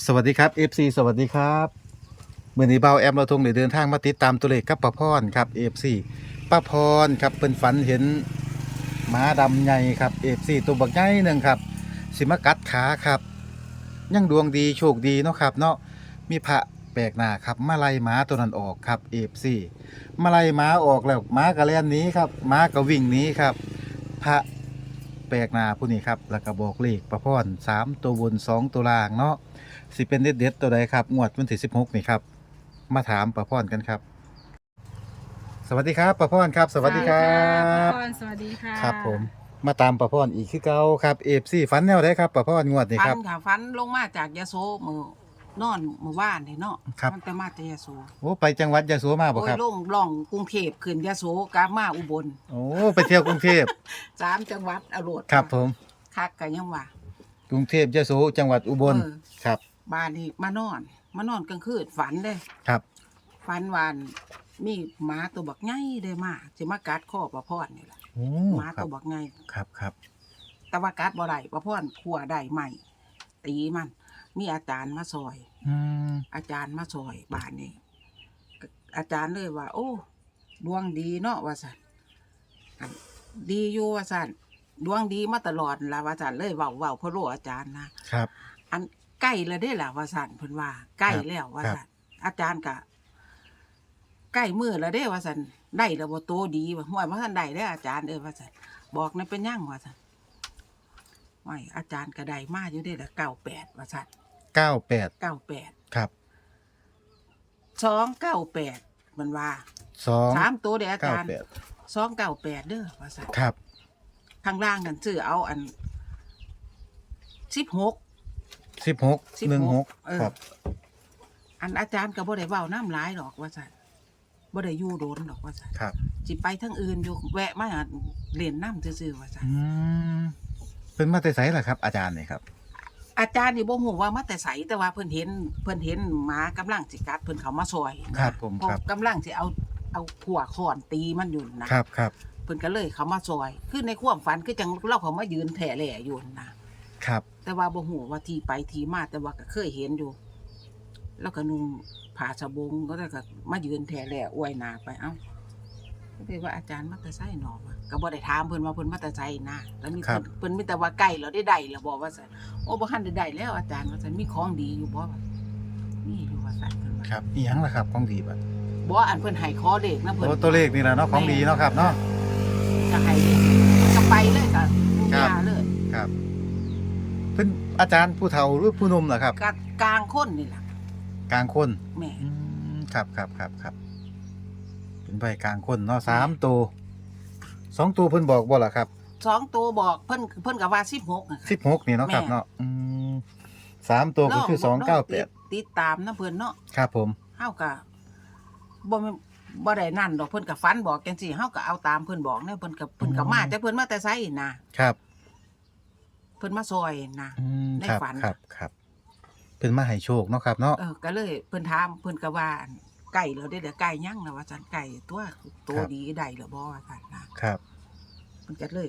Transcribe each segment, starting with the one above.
สวัสดีครับ FC สวัสดีครับเมื่อนี้เบาแอมเราทงได้เดินทางมาติดตามตัวเลขกับป้าพรครับ FC ป้าพรครับเป็นฝันเห็นหมาดำใหญ่ครับ FC ตัวบักใหญ่หนึ่งครับ สิมากัดขาครับ ยังดวงดีโชคดีเนาะครับเนาะมีพระแปลกหน้าครับมาไล่หมาตัวนั้นออกครับ FC มาไล่หมาออกแล้วหมากระแลนนี้ครับหมาก็วิ่งนี้ครับ พระ ปลกหน้าผู้นี้ครับแล้วก็บอกเลขป้าพรสามตัวบนสองตัวล่างเนาะสิเป็นเด็ดเด็ดๆตัวใดครับงวดวันที่16นี่ครับมาถามประพรกันครับ สวัสดีครับประพรครับ สวัสดีครัป้าบพรสวัสดีค่ะครับผมมาตามประพรอีกคือเก่าครับเอฟซีฟันแนวได้ครับประพรงวดนี่ฟัครับนค่ะฟันลงมาจากยะโสมือ นอนมือว่านนี่เนาะครับมันแต่มาจากยะโสโอ้ไปจังหวัดยะโสมาบ่โอ้คยรับ ลงล่องกรุงเทพขึ้นยะโสกลับมาอุบลโอ้ไปเที่ยวกรุงเทพสามจังหวัดอรวดครับผม คักกันยังว่า กรุงเทพยะโสจังหวัดอุบลเออ ครับบ้านนี่มานอน มานอนกลางคืนฝันเด้ครับ ฝันวานมีหมาตัวบักไงได้มาสิมากัดคอประพรนี่แหละโอ้หมาครัตับวบักไงครับครับแต่ว่ากัดบ่ได้ประพรขัวได้ใหม่ตีมัน มีอาจารย์มาซอย อืมอาจารย์มาซอยบ้านนี้ก็อาจารย์เลยว่า โอ้ ดวงดีเนาะว่าสันอันดีอยู่ว่าสันดวงดีมาตลอดละว่าสันเลยเว้าเว้าเพราะรู้อาจารย์นะครับ อันใกล้แล้วได้อล่ะว่าสันเพิ่นว่าใกล้แล้วว่าสันอาจารย์กะใกล้มือแล้วได้อว่าสันได้แล้วบ่โตดีว่าห่วยว่าสันได้ได้ออาจารย์เอ้ยว่าสันบอกในเป็นหยังว่าสันไม่อาจารย์ก็ได้มาอยู่ได้อละเก้าแปดว่าสัน 98เก้าแปดครับสองเก้าแปดมันว่า2สามตัวเดียวอาจารย์98สองเก้าแปดเด้อว่าสันครับข้างล่างกันซื้อเอาอันสิบหก16 16เออ ครับอันอาจารย์ก็บ่ได้เว้าน้ำร้ายหรอกว่าสันบ่ได้อยู่โดนหรอกว่าสันครับสิไปทั้งอื่นอยู่แวะมาเล่นน้ำซื่อๆว่าสันอืมเป็นมาแต่ไสล่ะครับ อาจารย์นี่ครับ อาจารย์นี่บ่ฮู้ว่ามาแต่ไสแต่ว่าเพิ่นเห็น เพิ่นเห็นหมากำลังสิกัดเพิ่นเขามาซอยนะครับผมเพราะครับ กำลังสิเอาเอาขัวขอนตีมันอยู่นะครับ ครับ เพิ่นก็เลยเขามาซอยคือในความฝันคือจังเราเขามายืนแถ่แหล่อยู่นะครับ แต่ว่าบ่ฮู้ว่าที่ไปที่มาแต่ว่าก็เคยเห็นอยู่ แล้วก็นุ่งผ้าสบงก็ได้ก็มายืนแถ่แหล่อวยหน้าไปเอ้าก็เลยว่าอาจารย์มาแต่ไสหนอวะ ก็บ่ได้ถามเพิ่นว่าเพิ่นมาแต่ไสนะแล้วมีครัเพิ่บนเพิ่นมีแต่ว่าใกล้แล้วได้ได้แล้วบอกว่าซั่นโอ้บ่ทันได้ได้แล้วอาจารย์ว่าซั่นมีของดีอยู่บ่ว่ามีอยู่ว่าซั่นเพิ่นว่าครับอีหยังล่ะครับของดีบัดบ่อันเพิ่นให้ขอเลขนะเพิ่น โอ้ตัวเลขนี่แหละเนาะของดีเนาะครับเนาะ จะให้เลขก็ไปเลยก็ครับมาเลย ครับเพิ่นอาจารย์ผู้เฒ่าหรือผู้หนุ่มเหรอครับก็กลางคนนี่ล่ะกลางคนแม่อืมครับครับครับครับเป็นใบกลางคนเนาะสามตัว สองตัวเพิ่นบอกบ่ล่ะครับสองตัวบอกเพิ่นเพิ่นก็ว่า16อะค่ะสิบหกนี่เนาะครับแม่เนาะอืมสามตัวก็คือสองเก้าแปดติดตามนะเพิ่นเนาะครับผมเฮาก็บ่แม่นบ่ได้นั่นดอกเพิ่นก็ฝันบอกจังซี่เฮาก็เอาตามเพิ่นบอกเนี่ยเพิ่นก็เพิ่นก็มาแต่เพิ่นมาแต่ไสนะครับเพิ่นมาซอยนะอืมในครับฝันครับครับเพิ่นมาให้โชคเนาะครับเนาะ เออก็เลยเพิ่นถามเพิ่นก็ว่าอั่น ไก่แล้วได้เดี๋ยวไก่ยังนะว่าจันไก่ตัวตัวดีได้หรือบ่ว่าซั่นนะครับเพิ่นก็เลย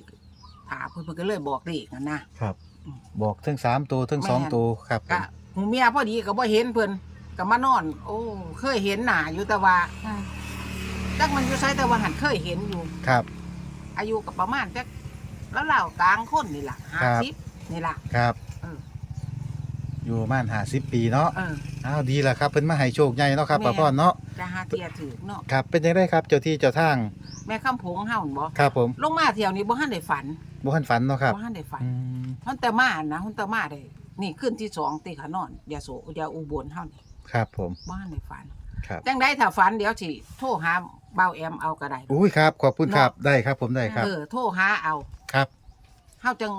ถามเพิ่นเพิ่นก็เลยบอกเลขนั่นนะครับอืมบอกทั้งสามตัวทั้งสองแม่นตัวครับผก็มหูเมียพอดีก็บ่เห็นเพิ่นก็มานอน โอ้ เคยเห็นหน้าอยู่แต่ว่าค่ะจักมันอยู่ไสแต่ว่าหันเคยเห็นอยู่ครับ อายุก็ประมาณจักแล้วเล่ากลางคนนี่ล่ะครับ50นี่ล่ะครับเอออยู่ประมาณห้าสิบปีเนาะเอออ้าวดีแล้วครับเพิ่นมาให้โชคใหญ่เนาะครับแม่ป้าพรเนาะจะหาเทียถือเนาะครับเป็นยังไงครับเจ้าที่เจ้าทางแม่คำผงเฮานั่นบ่ครับผมลงมาเที่ยวนี้บ่ทันได้ฝันบ่ทันฝันเนาะครับบ่ทันได้ฝันอืมมันแต่มานะมันแต่มาได้นี่ขึ้นที่สองตีขานอนยาโสยาอุบลเฮานี่ครับผมบ้านในฝันครับจังได้ถ้าฝันเดี๋ยวสิโทรหาเบาแอมเอาก็ได้ อุ้ยครับขอบคุณครับได้ครับผมได้ครับเออโทรหาเอาครับ เฮาจัง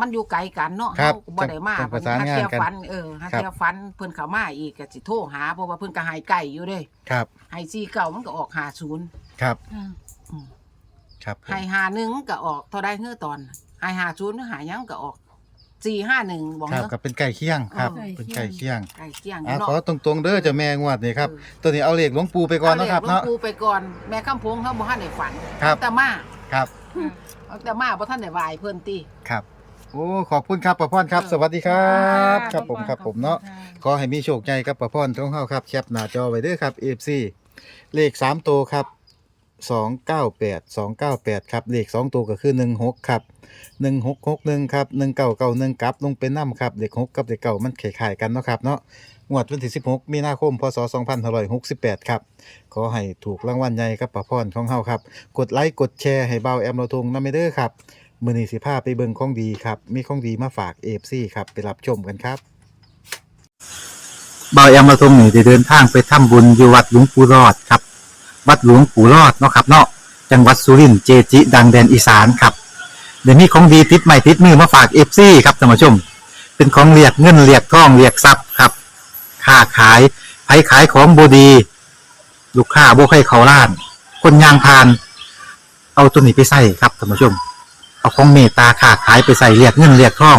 มันอยู่ไกลกันเนาะครับเฮาบ่ได้มาต้องประสานงานกัน เที่ยวฝันเออหาครับเที่ยวฝันเพิ่นเข้ามาอีกก็สิโทรหาเพราะว่าเพิ่นก็ให้ไกลอยู่เด้ครับให้ซีเก่ามันก็ออก50ครับค่ะอืมครับผมให้51ก็ออกเท่าใดเฮือตอนให้50หรือหาหยังก็ออก451บ่ครับเนาะ กับเป็นไก่เคียงครับ เออ เป็นไก่เคียงไก่เที่ยงอะเนาะขอตรงๆเด้อเจ้าแม่งวดนี่ครับ เออ ตัวนี้เอาเลขหลวงปู่ไปก่อนเนาะครับเนาะอลขหลวงปู่ไปก่อนแม่คำพงเขาบ่ทันได้ฝันครับ แต่มาครับ เอาแต่มาบ่ทันได้ไหวายเพิ่นติ ครับ โอ้ขอบคุณครับป้าพรครับ สวัสดีครับ ครับผมครับผมเนาะขอให้มีโชคใหญ่ครับป้าพรของเฮาครับแคปหน้าจอไว้เด้อครับ FC เลข3ตัวครับ298 298ครับเลข2ตัวก็คือ16ครับ1661ครับ1991กลับลงเป็นน้ำครับเลข6กับเลขเก่ามันคล้ายๆกันเนาะครับเนาะงวดวันที่16มีนาคมพศ2568ครับ ขอให้ถูกรางวัลใหญ่กับป้าพรของเฮาครับ กดไลค์กดแชร์ให้เบาแอมเราทงนำไปเด้อครับ มื้อนี้สิพาพไปเบิ่งของดีครับ มีของดีมาฝาก AFC ครับ ไปรับชมกันครับเบาแอมมาตรงนี้ได้เดินทางไปทำบุญอยู่วัดหลวงปู่รอดครับ วัดหลวงปู่รอดเนาะครับเนาะจังหวัดสุรินทร์เจจิ ดังแดนอีสานครับ เดี๋ยวนี้ของดีติดใหม่ติดมือมาฝากเอฟซีครับท่านผู้ชม เป็นของเรียกเงินเรียกทองเรียกทรัพย์ครับค้าขายไผขายของบดี ลูกค้าบ่ใครเขาล้าน คนยางพาน เอาตัวนี้ไปใส่ครับท่านผู้ชม เอาของเมตตาค้าขายไปใส่เรียกเงินเรียกทอง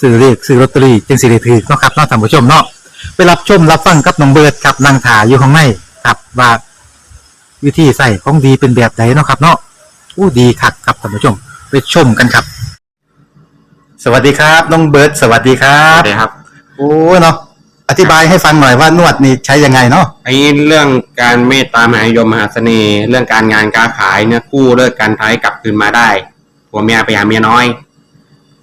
ซื้อเรียกซื้อลอตเตอรี่จึงสิได้ถือเนาะครับเนาะท่านผู้ชมเนาะไปรับชมรับฟังกับน้องเบิร์ดครับนางถาอยู่ข้างในครับว่าวิธีใส่ของดีเป็นแบบไหนเนาะครับ เนาะอู้ดีคักครับท่านผู้ชม ไปชมกันครับ สวัสดีครับน้องเบิร์ดสวัสดีครัครับบครับโอ้เนาะอธิบายให้ฟังหน่อยว่านวดนี่ใช้ยังไงเนาะไอ้เรื่องการเมตตามหานิยมมหาเสน่ห์ เรื่องการงานการขายเนี่ยกู้เลิกการท้ายกลับคืนมาได้ ผัวเมียไปหาเมียน้อย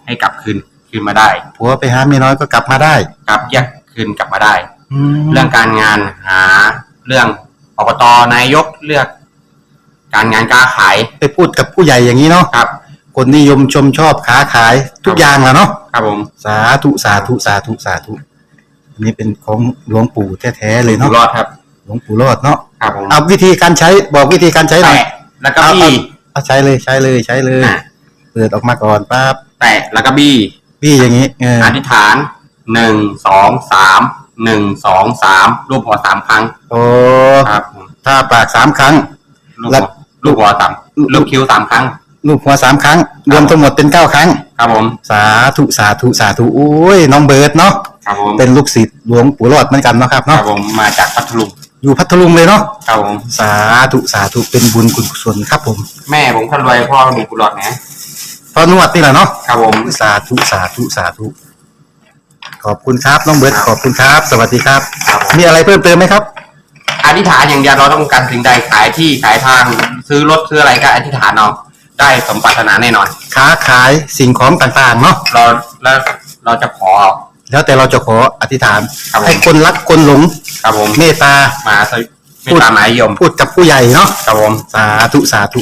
ให้กลับคืนคืนมาได้ผัวไปหาเมียน้อยก็กลับมาได้กลับแยกคืนกลับมาได้แล้เรื่วองการงานหาเรื่องอบตนายกเลือก การงานการขายไปพูดกับผู้ใหญ่อย่างนี้เนาะครับ คนนิยมชมชอบค้าขายทุกอย่างแหละเนาะครับผมสาธุสาธุสาธุสาธุอันนี้เป็นของหลวงปู่แท้ๆเลยอยู่เนาะรอดครับ หลวงปู่รอดเนาะครับผมเอาวิธีการใช้บอกวิธีการใช้หน่อย แตะแล้วก็บี้ เอาใช้เลยใช้เลยใช้เลยอะ เปิดออกมาก่อนปั๊บแตะแล้วก็บี้พี่อย่างนี้เอออธิษฐานหนึ่งสองสามหนึ่งสองสามรูปหัวสามครั้งโอ้ครับผมถ้าปากสามครั้งลูกแล้หัววลูกหัวสามลูกคิ้วสามครั้ง ลูกหัวสามครั้ง รวมทั้งหมดเป็นเก้าครั้ง ครับผมสาธุสาธุสาธุโอ้ยน้องเบิร์ดเนาะครับผมเป็นลูกศิษย์หลวงปู่รอดเหมือนกันเนาะครับครัเนาะบผมมาจากพัทลุงอยู่พัทลุงเลยเนาะครับผมสาธุสาธุเป็นบุญคุณกุศลครับผม แม่ผมคนรวยพ่อมีกุหลาบนะ พอนวดนี่แหละเนาะครับผม สาธุสาธุสาธุขอบคุณครับน้องเบิร์ดขอบคุณครับ สวัสดีครับ ครับผมมีอะไรเพิ่มเติมไหมครับ อธิษฐานอย่างเดียวเราต้องการสิ่งใดขายที่ขายทางซื้อรถซื้ออะไรก็อธิษฐานเอาได้สมปรารถนาแน่นอน ค้าขายสิ่งของต่างๆเนาะเราแล้วเราจะขอ แล้วแต่เราจะขออธิษฐาน ครับผม ให้คนรักคนหลงครับผมเมตตามาสวิไม่ตามหมายยมพูดกับผู้ใหญ่เนาะครับผม สาธุสาธุ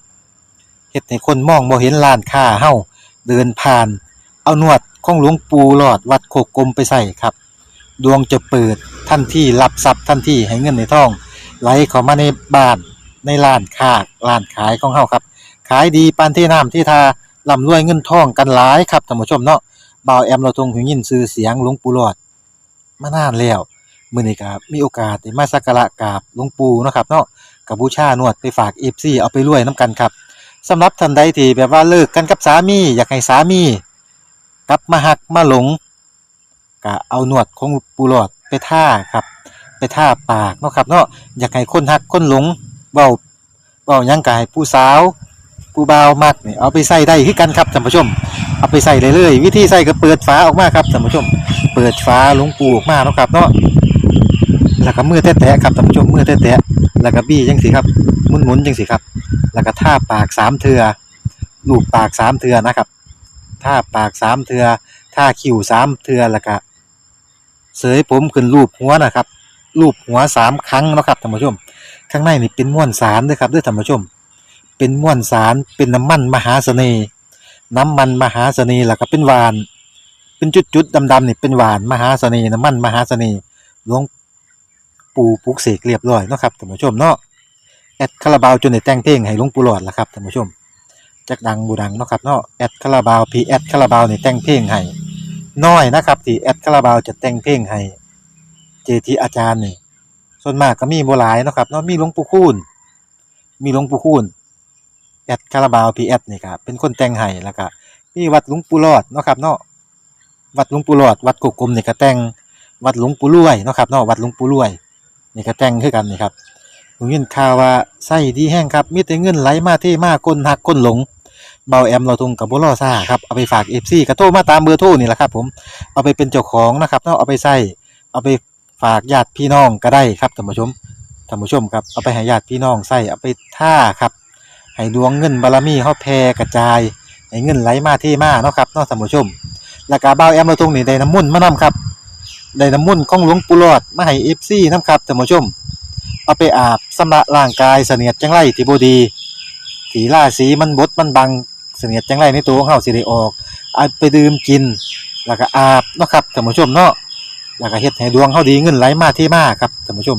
เฮ็ดให้คนมองบ่เห็นร้านค้าเฮาเดินผ่าน เอานวดของหลวงปู่หลอดวัดโคกกลมไปใส่ครับ ดวงจะเปิดทันที่รับทรัพย์ทันที่ให้เงินในท้อง ไหลเข้ามาในบ้านในร้านค้าร้านขายของเฮาครับ ขายดีปานที่น้ำที่ทาร่ำรวยเงินทองกันหลายครับท่านผู้ชมเนาะบ่าวแอมเราทรงหูยินชื่อเสียงหลวงปู่หลอดมานานแล้วมื้อนี้ก็มีโอกาสได้มาสักการะกราบหลวงปู่เนาะครับเนาะกับบูชานวดไปฝาก FC เอาไปรวยนํกันครับ สำหรับท่านใดที่แบบว่าเลิกกันกับสามี อยากให้สามีกลับมาหักมาหลงก็เอาหนวดของปูหลอดไปท่าครับ ไปท่าปากเนาะครับเนาะอยากให้คนหักคนหลงเบาเบายังกายผู้สาวผู้บ่าวมักนี่เอาไปใส่ได้คือกันครับท่านผู้ชม เอาไปใส่เลยเลยวิธีใส่ก็เปิดฝาออกมาครับท่านผู้ชม เปิดฝาหลวงปูออกมาเนาะครับเนาะแล้วก็มือแตะๆครับท่านผู้ชมมือแตะๆ แล้วก็บี้จังสิครับหมุนๆจังสิครับ แล้วก็ท่าปากสามเทือลูบปากสามเทือนะครับท่าปากสามเทือท่าคิ้วสามเทือแล้วก็เสยผมขึ้นรูปหัวนะครับรูปหัวสามครั้งนะครับท่านผู้ชม ข้างในนี่เป็นม้วนสารด้วยครับด้วยท่านผู้ชม เป็นม้วนสารเป็นน้ำมันมหาเสน่ห์น้ำมันมหาเสน่ห์แล้วก็เป็นหวาน เป็นจุดๆดำๆนี่เป็นหวานมหาเสน่ห์น้ำมันมหาเสน่ห์หลวง ปูปลุกเสกเรียบร้อยเนาะครับท่านผู้ชมเนาะแอดคาราบาวจนได้แต่งเพลงให้หลวงปู่หลอดล้วครับท่านผู้ชมจักดังบูดังเนาะครับเนาะแอดคาราบาวพีแอดคาราบาวนี่แต่งเพลงให้น้อยนะครับที่แอดคาราบาวจะแต่งเพลงให้เจทีอาจารย์นี่ส่วนมากก็มีบ่หลายเนาะครับเนาะมีหลวงปู่คูณมีหลวงปู่คูณแอดคาราบาวพีแอดนี่ครับเป็นคนแต่งให้แล้วก็มีวัดหลวงปู่รอดเนาะครับเนาะวัดหลวงปู่รอด วัดกกกลมนี่ก็แต่งวัดหลวงปู่รวยเนาะครับเนาะวัดหลวงปู่รวย นี่ก็แต่งคือกันนี่ครับผมยินข่าวว่าไส้ดีแห้งครับมีแต่เงินไหลมาเทมาก้นหักก้นหลงเบาแอมเราทุงกับบุรอซ่าครับเอาไปฝากเอฟซีกระโทรมาตามเบอร์โทรนี่แหละครับ ผมเอาไปเป็นเจ้าของนะครับเนาะเอาไปใส่เอาไปฝากญาติพี่น้องก็ได้ครับท่านผู้ชมท่านผู้ชมครับเอาไปให้ญาติพี่น้องใส่เอาไปท่าครับให้ดวงเงินบารมีเฮาแผ่กระจายให้เงินไหลมาเทมาเนาะครับเนาะท่านผู้ชมแล้วก็เบาแอมเราทุงนี่ได้น้ำมุ่นมานํครับ ได้น้ำมุ่นของหลวงปู่หลอดมาให้เอฟซีนํครับท่านผู้ชม เอาไปอาบสำระร่างกายเสนียดจังไรที่บดี ถีล่าสีมันบดมันบังเสนียดจังไรในตัวของเฮาสิได้ออกเอาไปดื่มกิน แล้วก็อาบเนาะครับท่านผู้ชมเนาะแล้วก็เฮ็ดให้ดวงเฮาดีเงินไหลมาเทมาครับท่านผู้ชม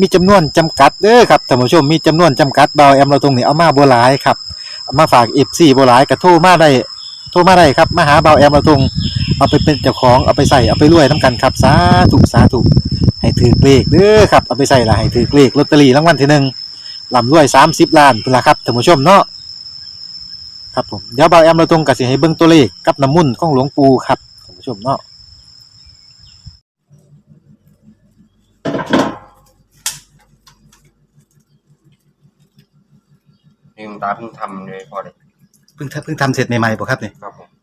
มีจำนวนจำกัดเด้อครับท่านผู้ชมมีจำนวนจำกัดเบาแอมเราตรงนี้เอามาบ่หลายครับเอามาฝาก FC บ่หลายก็โทรมาได้โทรมาได้ครับมาหาเบาแอมเราตรง เอาไปเป็นเจ้าของเอาไปใส่เอาไปรวยนํกันครับสาธุสาธุให้ถือเลขเด้อครับเอาไปใส่ละให้ถือเลขลอตเตอรี่รางวัลที่หนึ่งลำรวย30ล้านพุ่นละครับท่านผู้ชมเนาะครับผมเดี๋ยวเบาแอมเราตรงกับสิให้เบิ่งตัวเลขกับน้ำมุ่นต์ของหลวงปู่ครับท่านผู้ชมเนาะนี่คุณตาเพิ่งทำเลยพอเลยเพิ่งเพิ่งทำเสร็จใหม่ๆบ่ครับนี่ครับผม